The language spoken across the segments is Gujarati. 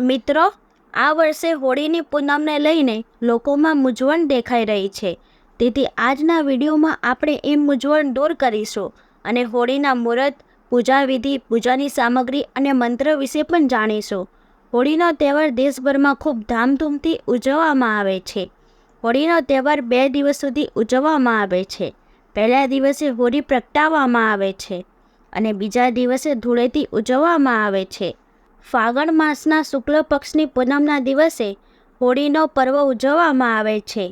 મિત્રો, આ વર્ષે હોળીની પૂનમને લઈને લોકોમાં મૂંઝવણ દેખાઈ રહી છે. તેથી આજના વિડીયોમાં આપણે એ મૂંઝવણ દૂર કરીશું અને હોળીના મુહૂર્ત પૂજા વિધિ પૂજાની સામગ્રી અને મંત્ર વિશે પણ જાણીશું. હોળીનો તહેવાર દેશભરમાં ખૂબ ધામધૂમથી ઉજવવામાં આવે છે. હોળીનો તહેવાર બે દિવસ સુધી ઉજવવામાં આવે છે. પહેલા દિવસે હોળી પ્રગટાવવામાં આવે છે અને બીજા દિવસે ધૂળેથી ઉજવવામાં આવે છે. ફાગણ માસના શુક્લ પક્ષની પૂનમના દિવસે હોળીનો પર્વ ઉજવવામાં આવે છે,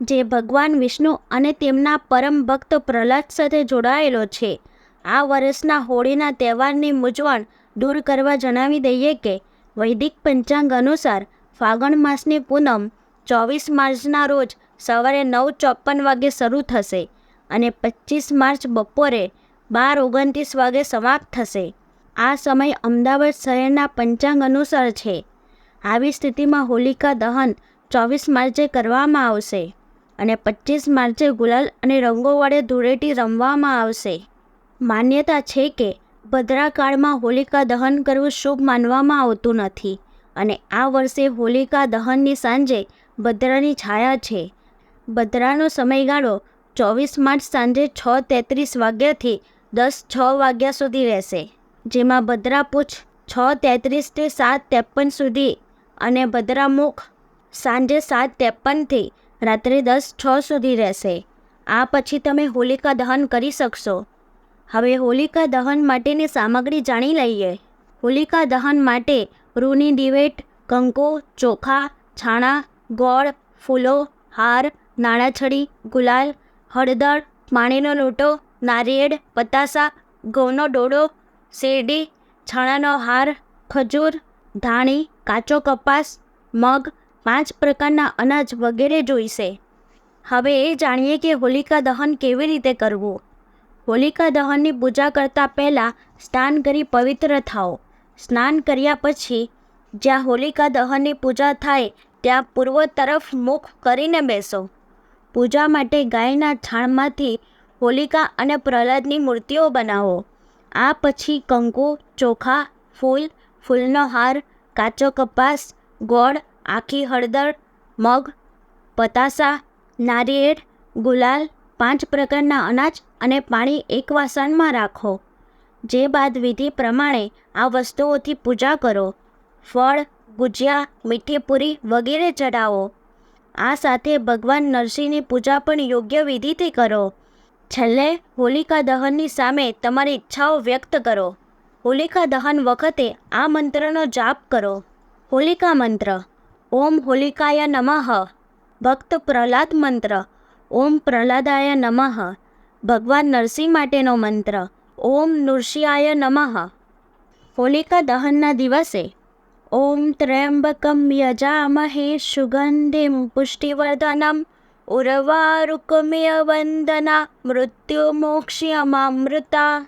જે ભગવાન વિષ્ણુ અને તેમના પરમ ભક્ત પ્રહલાદ સાથે જોડાયેલો છે. આ વર્ષના હોળીના તહેવારની મૂંઝવણ દૂર કરવા જણાવી દઈએ કે, વૈદિક પંચાંગ અનુસાર ફાગણ માસની પૂનમ ચોવીસ માર્ચના રોજ સવારે નવ ચોપન વાગે શરૂ થશે અને પચીસ માર્ચ બપોરે બાર ઓગણત્રીસ વાગે સમાપ્ત થશે. આ સમય અમદાવાદ શહેરના પંચાંગ અનુસાર છે. આવી સ્થિતિમાં હોલિકા દહન ચોવીસ માર્ચે કરવામાં આવશે અને પચીસ માર્ચે ગુલાલ અને રંગો વડે ધૂળેટી રમવામાં આવશે. માન્યતા છે કે ભદ્રાકાળમાં હોલિકા દહન કરવું શુભ માનવામાં આવતું નથી અને આ વર્ષે હોલિકા દહનની સાંજે ભદ્રાની છાયા છે. ભદ્રાનો સમયગાળો ચોવીસ માર્ચ સાંજે છ તેત્રીસ વાગ્યાથી દસ છ વાગ્યા સુધી રહેશે. જેમાં ભદ્રાપૂછ છ તેત્રીસથી સાત ત્રેપન સુધી અને ભદ્રામુખ સાંજે સાત ત્રેપનથી રાત્રે દસ છ સુધી રહેશે. આ પછી તમે હોલિકા દહન કરી શકશો. હવે હોલિકા દહન માટેની સામગ્રી જાણી લઈએ. હોલિકા દહન માટે રૂની દિવેટ કંકો, ચોખા, છાણા, ગોળ, ફૂલો, હાર, નાણાછડી, ગુલાલ, હળદર, પાણીનો લોટો, નારિયેળ, પતાસા, ઘઉંનો ડોડો શેરડી, છાણાનો હાર, ખજૂર, ધાણી, કાચો કપાસ, મગ, પાંચ પ્રકારના અનાજ વગેરે જોઈશે. હવે એ જાણીએ કે હોલિકા દહન કેવી રીતે કરવું. હોલિકા દહનની પૂજા કરતાં પહેલાં સ્નાન કરી પવિત્ર થાઓ. સ્નાન કર્યા પછી જ્યાં હોલિકા દહનની પૂજા થાય, ત્યાં પૂર્વ તરફ મુખ કરીને બેસો. પૂજા માટે ગાયના છાણમાંથી હોલિકા અને પ્રહલાદની મૂર્તિઓ બનાવો. આ પછી કંકુ, ચોખા, ફૂલ, ફૂલનો હાર, કાચો કપાસ, ગોળ, આખી હળદર, મગ, પતાસા, નારિયેળ, ગુલાલ, પાંચ પ્રકારના અનાજ અને પાણી એક વાસણમાં રાખો. જે બાદ વિધિ પ્રમાણે આ વસ્તુઓથી પૂજા કરો. ફળ, ગુજિયા મીઠી પૂરી વગેરે ચડાવો આ સાથે ભગવાન નરસિંહની પૂજા પણ યોગ્ય વિધિથી કરો. છેલ્લે હોલિકા દહનની સામે તમારી ઈચ્છાઓ વ્યક્ત કરો. હોલિકા દહન વખતે આ મંત્રનો જાપ કરો. હોલિકા મંત્ર. ઓમ હોલિકાય નમઃ. ભક્ત પ્રહલાદ મંત્ર. ઓમ પ્રહલાદાય નમઃ. ભગવાન નરસિંહ માટેનો મંત્ર. ઓમ નૃષિયાય નમઃ. હોલિકા દહનના દિવસે ઓમ ત્રયંબકમ યજામહે સુગંધિમ પુષ્ટિવર્ધનમ ઉર્વારુકમેય વંદના મૃત્યુ મોક્ષ્યમામૃતા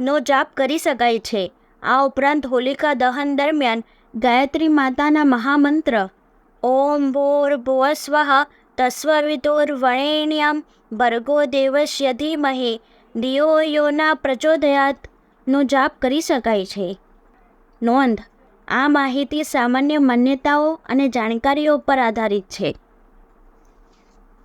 નો જાપ કરી શકાય છે. આ ઉપરાંત હોલિકા દહન દરમિયાન ગાયત્રી માતાના મહામંત્ર. ઓમ ભૂર્ભુવસ્વઃ તસ્વવિતુર્વણેન્યમ ભર્ગો દેવસ્ય ધીમહે દિયો યોના પ્રચોદયાત. નો જાપ કરી શકાય છે. નોંધ. આ માહિતી સામાન્ય માન્યતાઓ અને જાણકારીઓ પર આધારિત છે.